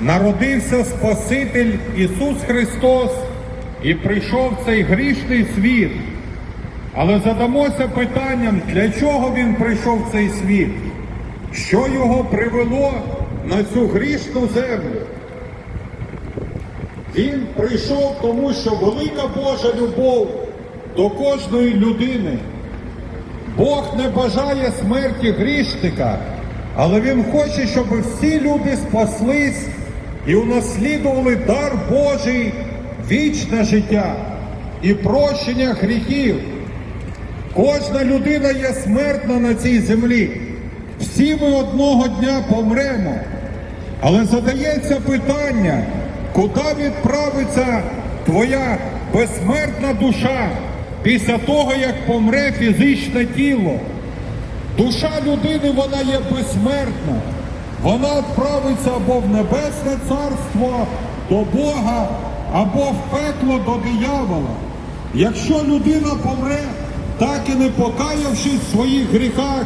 народився Спаситель Ісус Христос і прийшов цей грішний світ. Але задамося питанням, для чого Він прийшов в цей світ? Що його привело на цю грішну землю? Він прийшов тому, що велика Божа любов до кожної людини. Бог не бажає смерті грішника, але Він хоче, щоб всі люди спаслись і унаслідували дар Божий, вічне життя і прощення гріхів. Кожна людина є смертна на цій землі. Всі ми одного дня помремо. Але задається питання, куди відправиться твоя безсмертна душа після того, як помре фізичне тіло? Душа людини вона є безсмертна. Вона відправиться або в небесне царство до Бога, або в пекло до диявола. Якщо людина помре, так і не покаявшись в своїх гріхах,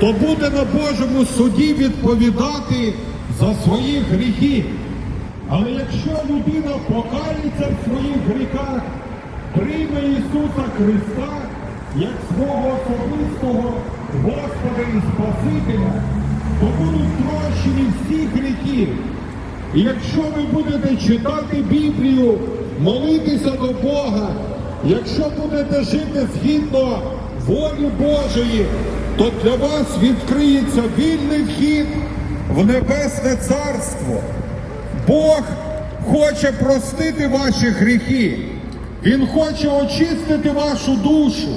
то буде на Божому суді відповідати за свої гріхи. Але якщо людина покається в своїх гріхах, прийме Ісуса Христа як свого особистого Господа і Спасителя, то будуть прощені всі гріхи. І якщо ви будете читати Біблію, молитися до Бога, якщо будете жити згідно волі Божої, то для вас відкриється вільний вхід в Небесне Царство. Бог хоче простити ваші гріхи. Він хоче очистити вашу душу.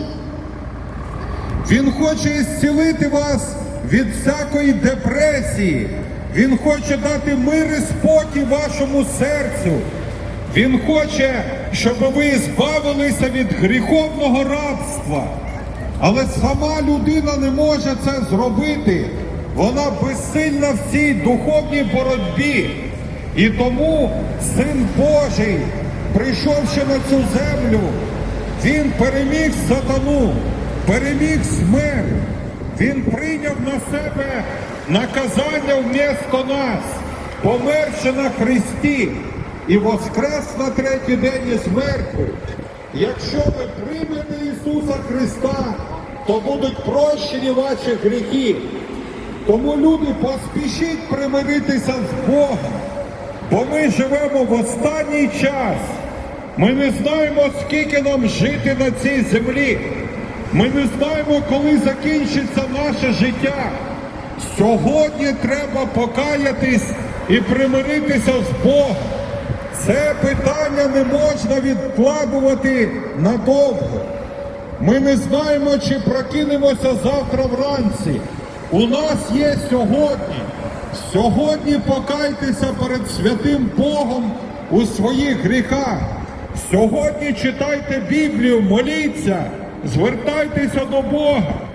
Він хоче зцілити вас від всякої депресії. Він хоче дати мир і спокій вашому серцю. Він хоче, щоб ви збавилися від гріховного рабства. Але сама людина не може це зробити. Вона безсильна в цій духовній боротьбі. І тому Син Божий, прийшовши на цю землю, він переміг сатану, переміг смерть. Він прийняв на себе наказання вмісто нас, померши на Христі і воскрес на третій день із мертвих. Якщо ви приймете Ісуса Христа, то будуть прощені ваші гріхи. Тому люди поспішіть примиритися з Богом, бо ми живемо в останній час. Ми не знаємо, скільки нам жити на цій землі. Ми не знаємо, коли закінчиться наше життя. Сьогодні треба покаятись і примиритися з Богом. Це питання не можна відкладувати надовго. Ми не знаємо, чи прокинемося завтра вранці. У нас є сьогодні. Сьогодні покайтеся перед святим Богом у своїх гріхах. Сьогодні читайте Біблію, моліться, звертайтеся до Бога.